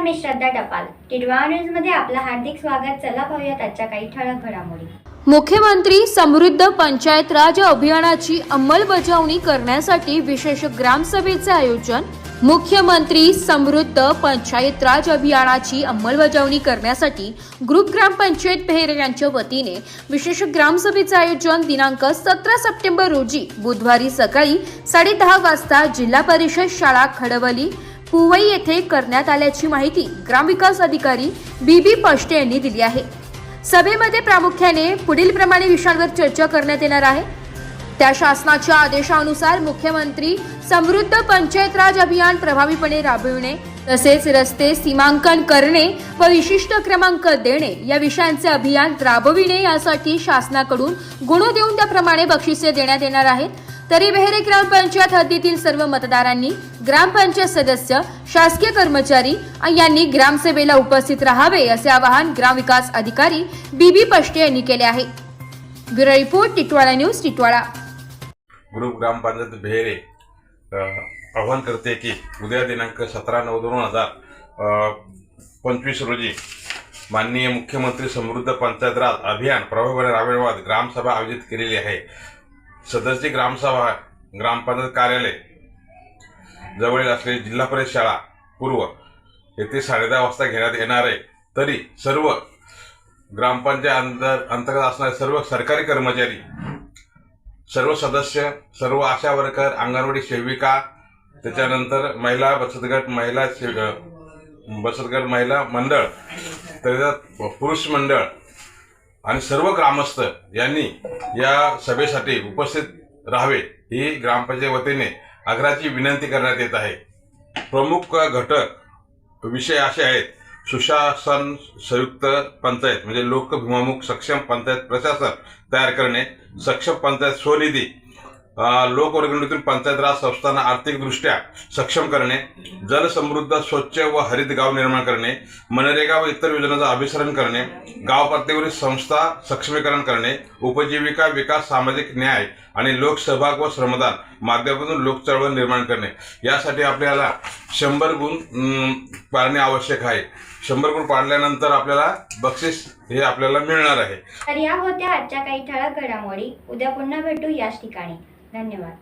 नमस्कार मी श्रद्धा टपाल. टिडवा न्यूजमध्ये आपलं हार्दिक स्वागत. चला पाहूयात आजच्या काही ठळक घडामोडी. मुख्यमंत्री समृद्ध पंचायत राज अभियानाची अंमलबजावणी करण्यासाठी विशेष ग्रामसभेचे आयोजन मुख्यमंत्री समृद्ध पंचायत राज अभियानाची अंमलबजावणी करण्यासाठी ग्रुप ग्रामपंचायत बेहेरे यांच्या वतीने विशेष ग्रामसभेचे आयोजन दिनांक सतरा सप्टेंबर रोजी बुधवारी सकाळी साडेदहा वाजता जिल्हा परिषद शाळा खडवली पुवई येथे करण्यात आल्याची माहिती ग्रामविकास अधिकारी बी बी पष्टे यांनी दिली आहे. सभेमध्ये प्रामुख्याने पुढील प्रमाणे विषयांवर चर्चा करण्यात येणार आहे. त्या शासनाच्या आदेशानुसार मुख्यमंत्री समृद्ध पंचायत राज अभियान प्रभावीपणे राबविणे तसेच रस्ते सीमांकन करणे व विशिष्ट क्रमांक देणे या विषयांचे अभियान राबविणे यासाठी शासनाकडून गुण देऊन त्याप्रमाणे बक्षिसे देण्यात येणार आहेत. तरी बेहरे ग्रामपंचायत हद्दीतील सर्व मतदारांनी ग्रामपंचायत सदस्य शासकीय कर्मचारी यांनी ग्रामसभेला उपस्थित राहावे असे आवाहन ग्रामविकास अधिकारी बीबी पष्टे यांनी केले आहे. Bureau report Titwala news Titwala. Group gram panchayat Behre आवाहन करते की उद्या दिनांक सतरा नऊ दोन हजार पंचवीस रोजी माननीय मुख्यमंत्री समृद्ध पंचायत राज अभियान प्रभावीपणे राबविण्याबाबत ग्रामसभा आयोजित केलेली आहे. सदरची ग्रामसभा ग्रामपंचायत कार्यालय जवळील असलेली जिल्हा परिषद शाळा पूर्व येथे साडेदहा वाजता घेण्यात येणार आहे. तरी सर्व ग्रामपंचायत अंतर अंतर्गत असणारे सर्व सरकारी कर्मचारी सर्व सदस्य सर्व आशा वर्कर अंगणवाडी सेविका त्याच्यानंतर महिला बचत गट महिला बचत गट महिला मंडळ त्याच्यात पुरुष मंडळ आणि सर्व ग्रामस्थ यांनी या सभेसाठी उपस्थित राहावे ही ग्रामपंचायत वतीने आग्रहाची विनंती करण्यात येत आहे. प्रमुख घटक विषय असे आहेत सुशासन संयुक्त पंचायत म्हणजे लोकभिमुख सक्षम पंचायत प्रशासन तयार करणे सक्षम पंचायत स्वनिधी लोकवर्गणीतून पंचायत राज संस्थांना आर्थिकदृष्ट्या सक्षम करणे जलसमृद्ध स्वच्छ व हरित गाव निर्माण करणे मनरेगा व इतर योजनांचं अभिसरण करणे गाव पातळीवरील संस्था सक्षमीकरण करणे उपजीविका विकास सामाजिक न्याय आणि लोकसहभाग व श्रमदान माध्यमातून लोकचळवळ निर्माण करणे. यासाठी आपल्याला शंभर गुण पाळणे आवश्यक आहे. शंभर गुण पाडल्यानंतर आपल्याला बक्षीस हे आपल्याला मिळणार आहे. तर या होत्या आजच्या काही ठळक घडामोडी. उद्या पुन्हा भेटू याच ठिकाणी. धन्यवाद.